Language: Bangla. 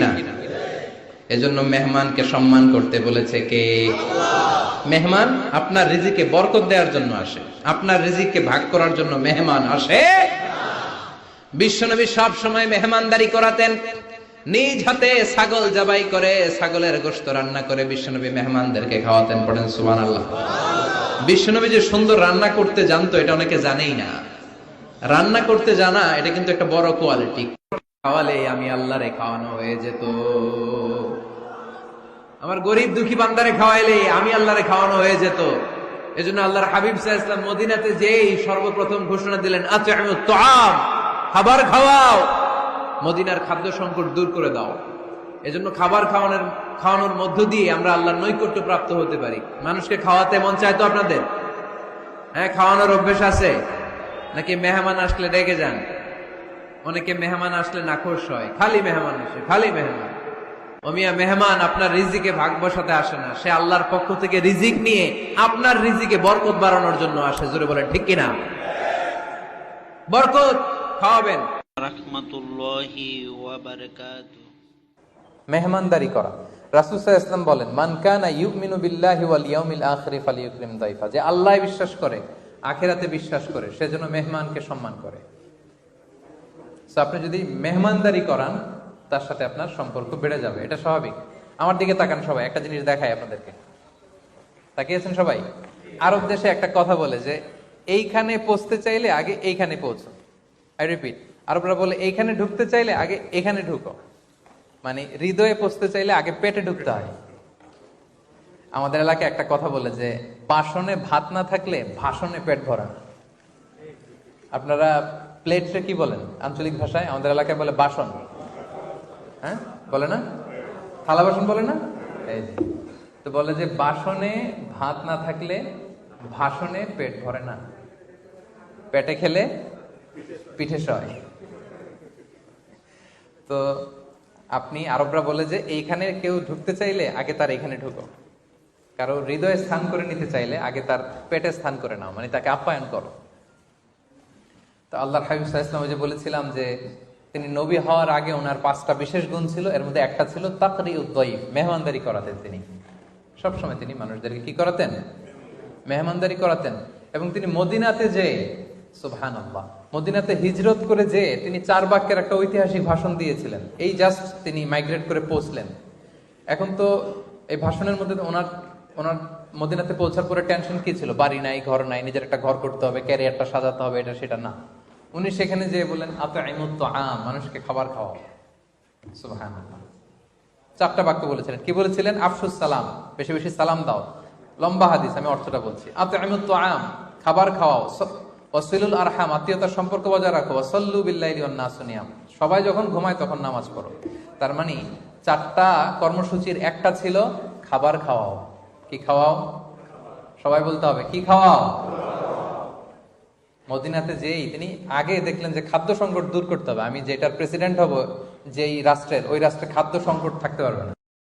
না। এজন্য মেহমানকে সম্মান করতে বলেছে কে? মেহমান আপনার রিজিকে বরকত দেওয়ার জন্য আসে। আপনার রিজিককে ভাগ করার জন্য মেহমান আসে। বিশ্বনবী সব সময় মেহমানদারি করাতেন। নিজ হাতে ছাগল জবাই করে, ছাগলের গোশত রান্না করে বিশ্বনবী মেহমানদেরকে খাওয়াতেন, পড়েন সুবান আল্লাহ বিশ্বনবী যে সুন্দর রান্না করতে জানতো, এটা অনেকে জানেই না। রান্না করতে জানা, এটা কিন্তু একটা বড় কোয়ালিটি খাওয়ালে আমি আল্লাহরে খাওয়ানো হয়ে যেত। আমার গরিব দুঃখী বান্দারে খাওয়াইলে আমি আল্লাহরে খাওয়ানো হয়ে যেত। এজন্য আল্লাহর হাবিব সাহা মদিনাতে যেই সর্বপ্রথম ঘোষণা দিলেন আচ্ছা আমি তাম খাবার খাওয়াও, মদিনার খাদ্য সংকট দূর করে দাও। এজন্য খাবার খাওয়ানোর খাওয়ানোর মধ্য দিয়ে আমরা আল্লাহর নৈকট্য প্রাপ্ত হতে পারি। মানুষকে খাওয়াতে মন চায় তো আপনাদের? হ্যাঁ খাওয়ানোর অভ্যেস আছে। নাকি মেহমান আসলে রেগে যান? অনেকে মেহমান আসলে নাখোশ হয়। খালি মেহমান আসে খালি মেহমান। অমিয়া মেহমান আপনার রিজিকে ভাগ বসাতে আসে না। সে আল্লাহর পক্ষ থেকে রিজিক নিয়ে আপনার রিজিকে বরকত বাড়ানোর জন্য আসে জোরে বলেন ঠিক কিনা? বরকত খাওয়াবেন। মেহমানদারি করা। ইসলাম বলেন মান কানা ইউমিনু বিল্লাহি ওয়াল ইয়াউমিল আখিরি ফালিয়ুকরিম দাইফা। যে আল্লাহ বিশ্বাস করে আখেরাতে বিশ্বাস করে সেজন্য মেহমানকে সম্মান করে। So, আপনি যদি মেহমানদারি করান তার সাথে আপনার সম্পর্ক বেড়ে যাবে। এটা স্বাভাবিক। আমার দিকে তাকান সবাই একটা জিনিস দেখায় আপনাদেরকে। তাকিয়েছেন সবাই? আরব দেশে একটা কথা বলে যে এইখানে পৌঁছতে চাইলে আগে এইখানে পৌঁছো। আই রিপিট আরবরা বলে এইখানে ঢুকতে চাইলে আগে এখানে ঢুকো। মানে হৃদয়ে পৌঁছতে চাইলে আগে পেটে ঢুকতে হয়। আমাদের এলাকায় একটা কথা বলে যে বাসনে ভাত না থাকলে ভাষণে পেট ভরা আপনারা প্লেটে কি বলেন? আঞ্চলিক ভাষায়? আমাদের এলাকায় বলে বাসন। হ্যাঁ? বলে না? থালা বাসন বলে না। তো বলে যে বাসনে ভাত না থাকলে ভাষণে পেট ভরে না। পেটে খেলে পিঠে সয়। তো আপনি আরবরা বলে যে এইখানে কেউ ঢুকতে চাইলে আগে তার এখানে ঢুকো। কারও হৃদয়ে স্থান করে নিতে চাইলে আগে তার পেটে স্থান করে নাও মানে তাকে আপ্যায়ন করো। তো আল্লাহ হাবিব সাহা যে বলেছিলাম যে তিনি নবী হওয়ার আগে ওনার পাঁচটা বিশেষ গুণ ছিল, এর মধ্যে একটা ছিল তাকরি উদ্দয়ীফ মেহমানদারি করাতেন তিনি। সবসময় তিনি মানুষদেরকে কি করাতেন? মেহমানদারি করাতেন। এবং তিনি মদিনাতে যে সুবহান আল্লাহ মদিনাতে হিজরত করে যে তিনি চার বাক্যের একটা ঐতিহাসিক ভাষণ দিয়েছিলেন। এই জাস্ট তিনি মাইগ্রেট করে পৌঁছলেন। এখন তো এই ভাষণের মধ্যে ওনার ওনার মদিনাতে পৌঁছার পরে টেনশন কি ছিল? বাড়ি নাই, ঘর নাই, নিজের একটা ঘর করতে হবে ক্যারিয়ারটা সাজাতে হবে, এটা সেটা না। উনি সেখানে যে বললেন আত আম মানুষকে খাবার খাওয়াও। সুবহান চারটা বাক্য বলেছিলেন। কি বলেছিলেন? আফসুস সালাম, বেশি বেশি সালাম দাও। লম্বা হাদিস, আমি অর্থটা বলছি। আত আম খাবার খাওয়াও। ওসিলুল আরহাম, আত্মীয়তার সম্পর্ক বজায় রাখো। ওসল্লু বিল্লাহি নাসুনিয়াম সবাই যখন ঘুমায় তখন নামাজ পড়ো। তার মানে চারটা কর্মসূচির একটা ছিল, খাবার খাওয়াও। কি খাওয়াও? সবাই বলতে হবে, কি খাওয়াও? মদিনাতে যেই, তিনি আগে দেখলেন যে খাদ্য সংকট দূর করতে হবে। আমি যেটার প্রেসিডেন্ট হব, যেই রাষ্ট্রের, ওই রাষ্ট্রে খাদ্য সংকট থাকতে পারবে না।